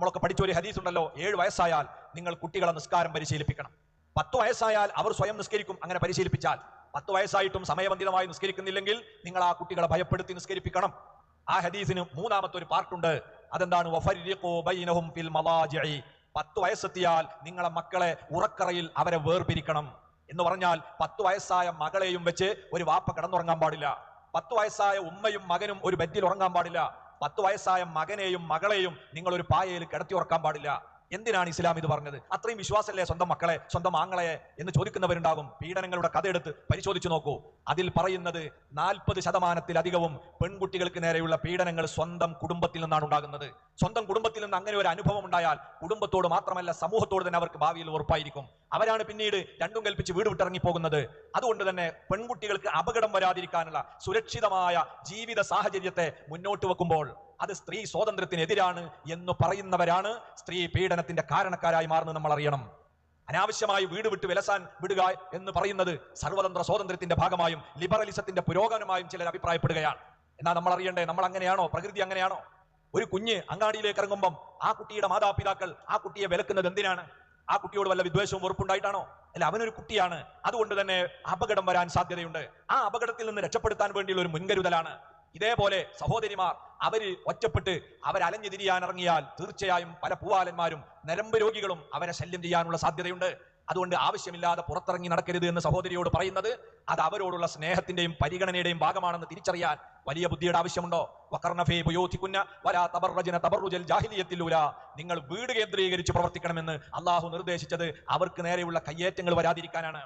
നമ്മളൊക്കെ പഠിച്ച ഒരു ഹദീസ് ഉണ്ടല്ലോ ഏഴ് വയസ്സായാൽ നിങ്ങൾ കുട്ടികളെ നിസ്കാരം പരിശീലിപ്പിക്കണം. പത്ത് വയസ്സായാൽ അവർ സ്വയം നിസ്കരിക്കും അങ്ങനെ പരിശീലിപ്പിച്ചാൽ. പത്ത് വയസ്സായിട്ടും സമയബന്ധിതമായി നിസ്കരിക്കുന്നില്ലെങ്കിൽ നിങ്ങൾ ആ കുട്ടികളെ ഭയപ്പെടുത്തി നിസ്കരിപ്പിക്കണം. ആ ഹദീസിന് മൂന്നാമത്തെ ഒരു പാർട്ടുണ്ട്. അതെന്താണ്. പത്ത് വയസ്സെത്തിയാൽ നിങ്ങളെ മക്കളെ ഉറക്കറയിൽ അവരെ വേർപിരിക്കണം. എന്ന് പറഞ്ഞാൽ പത്ത് വയസ്സായ മകളെയും വെച്ച് ഒരു വാപ്പ കിടന്നുറങ്ങാൻ പാടില്ല. പത്ത് വയസ്സായ ഉമ്മയും മകനും ഒരു ബെഡിൽ ഉറങ്ങാൻ പാടില്ല. പത്ത് വയസ്സായ മകനെയും മകളെയും നിങ്ങൾ ഒരു പായയിൽ കിടത്തി ഉറക്കാൻ പാടില്ല. എന്തിനാണ് ഇസ്ലാം ഇത് പറഞ്ഞത്? അത്രയും വിശ്വാസമല്ലേ സ്വന്തം മക്കളെ സ്വന്തം ആങ്ങളെ എന്ന് ചോദിക്കുന്നവരുണ്ടാകും? പീഡനങ്ങളുടെ കഥയെടുത്ത് പരിശോധിച്ചു നോക്കൂ. അതിൽ പറയുന്നത് നാൽപ്പത് ശതമാനത്തിലധികവും പെൺകുട്ടികൾക്ക് നേരെയുള്ള പീഡനങ്ങൾ സ്വന്തം കുടുംബത്തിൽ നിന്നാണ് ഉണ്ടാകുന്നത്. സ്വന്തം കുടുംബത്തിൽ നിന്ന് അങ്ങനെ ഒരു അനുഭവം ഉണ്ടായാൽ കുടുംബത്തോട് മാത്രമല്ല സമൂഹത്തോട് തന്നെ അവർക്ക് ഭാവിയിൽ ഉറപ്പായിരിക്കും. അവരാണ് പിന്നീട് രണ്ടും കൽപ്പിച്ച് വീട് വിട്ടിറങ്ങി പോകുന്നത് അതുകൊണ്ട് തന്നെ പെൺകുട്ടികൾക്ക് അപകടം വരാതിരിക്കാനുള്ള സുരക്ഷിതമായ ജീവിത സാഹചര്യത്തെ മുന്നോട്ട് വെക്കുമ്പോൾ അത് സ്ത്രീ സ്വാതന്ത്ര്യത്തിനെതിരാണ് എന്ന് പറയുന്നവരാണ് സ്ത്രീ പീഡനത്തിന്റെ കാരണക്കാരായി മാറുന്നത് നമ്മൾ അറിയണം. അനാവശ്യമായി വീട് വിട്ട് വിലസാൻ വിടുക എന്ന് പറയുന്നത് സർവതന്ത്ര സ്വാതന്ത്ര്യത്തിന്റെ ഭാഗമായും ലിബറലിസത്തിന്റെ പുരോഗമനമായും ചിലർ അഭിപ്രായപ്പെടുകയാണ്. എന്നാൽ നമ്മൾ അറിയണ്ടേ നമ്മൾ അങ്ങനെയാണോ? പ്രകൃതി അങ്ങനെയാണോ? ഒരു കുഞ്ഞ് അങ്ങാടിയിലേക്ക് ഇറങ്ങുമ്പം ആ കുട്ടിയുടെ മാതാപിതാക്കൾ ആ കുട്ടിയെ വിലക്കുന്നത് എന്തിനാണ്? ആ കുട്ടിയോട് വല്ല വിദ്വേഷവും വെറുപ്പുണ്ടായിട്ടാണോ? അല്ല അവനൊരു കുട്ടിയാണ്. അതുകൊണ്ട് തന്നെ അപകടം വരാൻ സാധ്യതയുണ്ട്. ആ അപകടത്തിൽ നിന്ന് രക്ഷപ്പെടുത്താൻ വേണ്ടിയുള്ള ഒരു മുൻകരുതലാണ്. ഇതേപോലെ സഹോദരിമാർ അവർ ഒറ്റപ്പെട്ട് അവരലഞ്ഞു തിരിയാൻ ഇറങ്ങിയാൽ തീർച്ചയായും പല പൂവാലന്മാരും നരമ്പ് രോഗികളും അവരെ ശല്യം ചെയ്യാനുള്ള സാധ്യതയുണ്ട്. അതുകൊണ്ട് ആവശ്യമില്ലാതെ പുറത്തിറങ്ങി നടക്കരുത് എന്ന് സഹോദരിയോട് പറയുന്നത് അത് അവരോടുള്ള സ്നേഹത്തിന്റെയും പരിഗണനയുടെയും ഭാഗമാണെന്ന് തിരിച്ചറിയാൻ വലിയ ബുദ്ധിയുടെ ആവശ്യമുണ്ടോ? വക്കർണഫേ ഉപയോഗിക്കുന്ന വലാ തബർറജന തബറുജൽ ജാഹിലിയത്തിലൂല. നിങ്ങൾ വീട് കേന്ദ്രീകരിച്ച് പ്രവർത്തിക്കണമെന്ന് അള്ളാഹു നിർദ്ദേശിച്ചത് അവർക്ക് നേരെയുള്ള കയ്യേറ്റങ്ങൾ വരാതിരിക്കാനാണ്.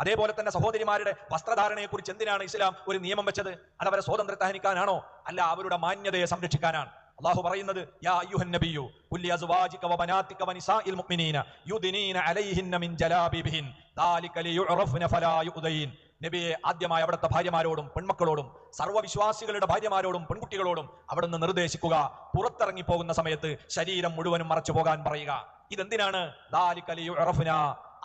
അതേപോലെ തന്നെ സഹോദരിമാരുടെ വസ്ത്രധാരണയെ കുറിച്ച് എന്തിനാണ് ഇസ്ലാം ഒരു നിയമം വെച്ചത്? അത് അവരെ സ്വാതന്ത്ര്യത്തെ ഹനിക്കാനാണോ അല്ല അവരുടെ മാന്യതയെ സംരക്ഷിക്കാനാണ്. അള്ളാഹു പറയുന്നത് യാ അയ്യുഹൻ നബിയു കുല്ലി അസ്വാജിക വബനാതിക വനിസാഇൽ മുഅ്മിനീന യുദിനീന അലൈഹിന്ന മിൻ ജലാബിബിഹിൻ ദാലിക ലിയുറഫ്ന ഫലാ യുദൈൻ. നബിയെ ആദ്യമായി അവിടുത്തെ ഭാര്യമാരോടും പെൺമക്കളോടും സർവവിശ്വാസികളുടെ ഭാര്യമാരോടും പെൺകുട്ടികളോടും അവിടുന്ന് നിർദ്ദേശിക്കുക. പുറത്തിറങ്ങി പോകുന്ന സമയത്ത് ശരീരം മുഴുവനും മറച്ചു പോകാൻ പറയുക. ഇതെന്തിനാണ്? ദാലിക ലിയുറഫ്ന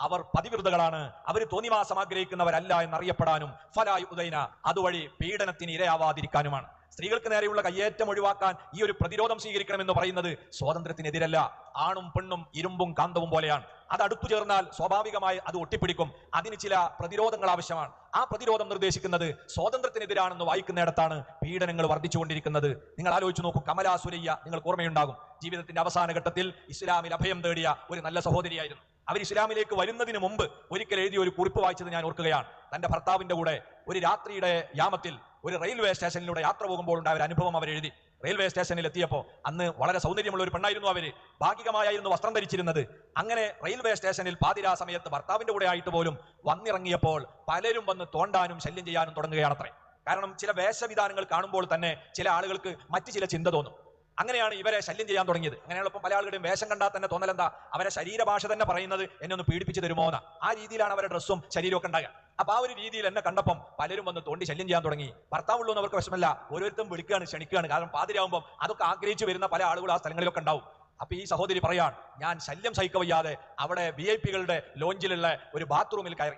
അവർ പതിവൃതകളാണ് അവർ തോന്നിവാസം ആഗ്രഹിക്കുന്നവരല്ല എന്നറിയപ്പെടാനും ഫലായു ഉദൈന അതുവഴി പീഡനത്തിന് ഇരയാവാതിരിക്കാനുമാണ്. സ്ത്രീകൾക്ക് നേരെയുള്ള കയ്യേറ്റം ഒഴിവാക്കാൻ ഈ ഒരു പ്രതിരോധം സ്വീകരിക്കണമെന്ന് പറയുന്നത് സ്വാതന്ത്ര്യത്തിനെതിരല്ല. ആണും പെണ്ണും ഇരുമ്പും കാന്തവും പോലെയാണ്. അത് അടുത്തു ചേർന്നാൽ സ്വാഭാവികമായി അത് ഒട്ടിപ്പിടിക്കും. അതിന് ചില പ്രതിരോധങ്ങൾ ആവശ്യമാണ്. ആ പ്രതിരോധം നിർദ്ദേശിക്കുന്നത് സ്വാതന്ത്ര്യത്തിനെതിരാണെന്ന് വായിക്കുന്നിടത്താണ് പീഡനങ്ങൾ വർദ്ധിച്ചുകൊണ്ടിരിക്കുന്നത്. നിങ്ങൾ ആലോചിച്ച് നോക്കൂ കമലാ സുരയ്യ നിങ്ങൾക്ക് ഓർമ്മയുണ്ടാകും. ജീവിതത്തിന്റെ അവസാന ഘട്ടത്തിൽ ഇസ്ലാമിൽ അഭയം തേടിയ ഒരു നല്ല സഹോദരിയായിരുന്നു. അവർ ഇസ്ലാമിലേക്ക് വരുന്നതിന് മുമ്പ് ഒരിക്കൽ എഴുതിയ ഒരു കുറിപ്പ് വായിച്ചത് ഞാൻ ഓർക്കുകയാണ്. തന്റെ ഭർത്താവിന്റെ കൂടെ ഒരു രാത്രിയുടെ യാമത്തിൽ ഒരു റെയിൽവേ സ്റ്റേഷനിലൂടെ യാത്ര പോകുമ്പോൾ ഉണ്ടായ ഒരു അനുഭവം അവർ എഴുതി. റെയിൽവേ സ്റ്റേഷനിൽ എത്തിയപ്പോൾ അന്ന് വളരെ സൗന്ദര്യമുള്ള ഒരു പെണ്ണായിരുന്നു അവർ. ഭാഗികമായിരുന്നു വസ്ത്രം ധരിച്ചിരുന്നത്. അങ്ങനെ റെയിൽവേ സ്റ്റേഷനിൽ പാതിരാ സമയത്ത് ഭർത്താവിന്റെ കൂടെ ആയിട്ട് പോലും വന്നിറങ്ങിയപ്പോൾ പലരും വന്ന് തോണ്ടാനും ശല്യം ചെയ്യാനും തുടങ്ങുകയാണത്രേ. കാരണം ചില വേഷവിധാനങ്ങൾ കാണുമ്പോൾ തന്നെ ചില ആളുകൾക്ക് മറ്റു ചില ചിന്ത തോന്നും. അങ്ങനെയാണ് ഇവരെ ശല്യം ചെയ്യാൻ തുടങ്ങിയത്. അങ്ങനെയുള്ള ഇപ്പം പല ആളുകളുടെയും വേഷം കണ്ടാൽ തന്നെ തോന്നലെന്താ അവരെ ശരീരഭാഷ തന്നെ പറയുന്നത് എന്നെ ഒന്ന് പീഡിപ്പിച്ച് തരുമോ എന്ന? ആ രീതിയിലാണ് അവരുടെ ഡ്രസ്സും ശരീരവും ഒക്കെ ഉണ്ടാകുക. അപ്പൊ ആ ഒരു രീതിയിൽ എന്നെ കണ്ടപ്പം പലരും വന്ന് തോണ്ടി ശല്യം ചെയ്യാൻ തുടങ്ങി. ഭർത്താവുള്ളൂ എന്നവർക്ക് വിഷമല്ല ഓരോരുത്തരും വിളിക്കുകയാണ് ക്ഷണിക്കുകയാണ്. കാരണം പാതിരാകുമ്പോൾ അതൊക്കെ ആഗ്രഹിച്ചു വരുന്ന പല ആളുകളും ആ സ്ഥലങ്ങളിലൊക്കെ ഉണ്ടാവും. അപ്പൊ ഈ സഹോദരി പറയാൻ ഞാൻ ശല്യം സഹിക്കവയ്യാതെ അവിടെ വി ഐ പികളുടെ ലോഞ്ചിലുള്ള ഒരു ബാത്റൂമിൽ കയറി.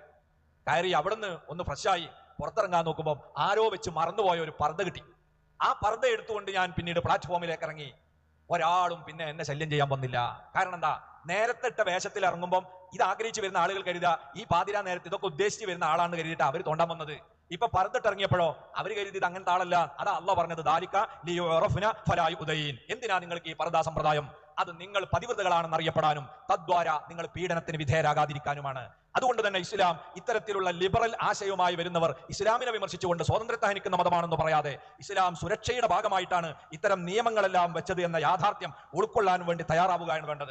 കയറി അവിടുന്ന് ഒന്ന് ഫ്രഷായി പുറത്തിറങ്ങാൻ നോക്കുമ്പോൾ ആരോ വെച്ച് മറന്നുപോയ ഒരു പർദ്ദ കിട്ടി. ആ പർദ്ദ എടുത്തുകൊണ്ട് ഞാൻ പിന്നീട് പ്ലാറ്റ്ഫോമിലേക്ക് ഇറങ്ങി. ഒരാളും പിന്നെ എന്നെ ശല്യം ചെയ്യാൻ വന്നില്ല. കാരണം എന്താ? നേരത്തെ ഇട്ട വേഷത്തിൽ ഇറങ്ങുമ്പോൾ ഇത് ആഗ്രഹിച്ച് വരുന്ന ആളുകൾ കരുതുക ഈ പാതിര നേരത്തെ ഇതൊക്കെ ഉദ്ദേശിച്ച് വരുന്ന ആളാണ് കരുതിയിട്ട് അവർ തോണ്ടാൻ വന്നത്. ഇപ്പൊ പർദ്ദട്ട് ഇറങ്ങിയപ്പോഴോ അവർ കരുതിയത് അങ്ങനത്തെ ആളല്ല. അതാ അല്ല പറഞ്ഞത് ദാരിക്ക ലിയോ ഉറഫ്ന ഉദയീൻ എന്തിനാ നിങ്ങൾക്ക് ഈ പർദാ സമ്പ്രദായം? അത് നിങ്ങൾ പതിവ്രതകളാണെന്ന് അറിയപ്പെടാനും തദ്വാര നിങ്ങൾ പീഡനത്തിന് വിധേയരാകാതിരിക്കാനുമാണ്. അതുകൊണ്ട് തന്നെ ഇസ്ലാം ഇത്തരത്തിലുള്ള ലിബറൽ ആശയവുമായി വരുന്നവർ ഇസ്ലാമിനെ വിമർശിച്ചുകൊണ്ട് സ്വാതന്ത്ര്യത്തെ ഹനിക്കുന്ന മതമാണെന്ന് പറയാതെ ഇസ്ലാം സുരക്ഷയുടെ ഭാഗമായിട്ടാണ് ഇത്തരം നിയമങ്ങളെല്ലാം വെച്ചത് എന്ന യാഥാർത്ഥ്യം ഉൾക്കൊള്ളാൻ വേണ്ടി തയ്യാറാവുകയാണ് വേണ്ടത്.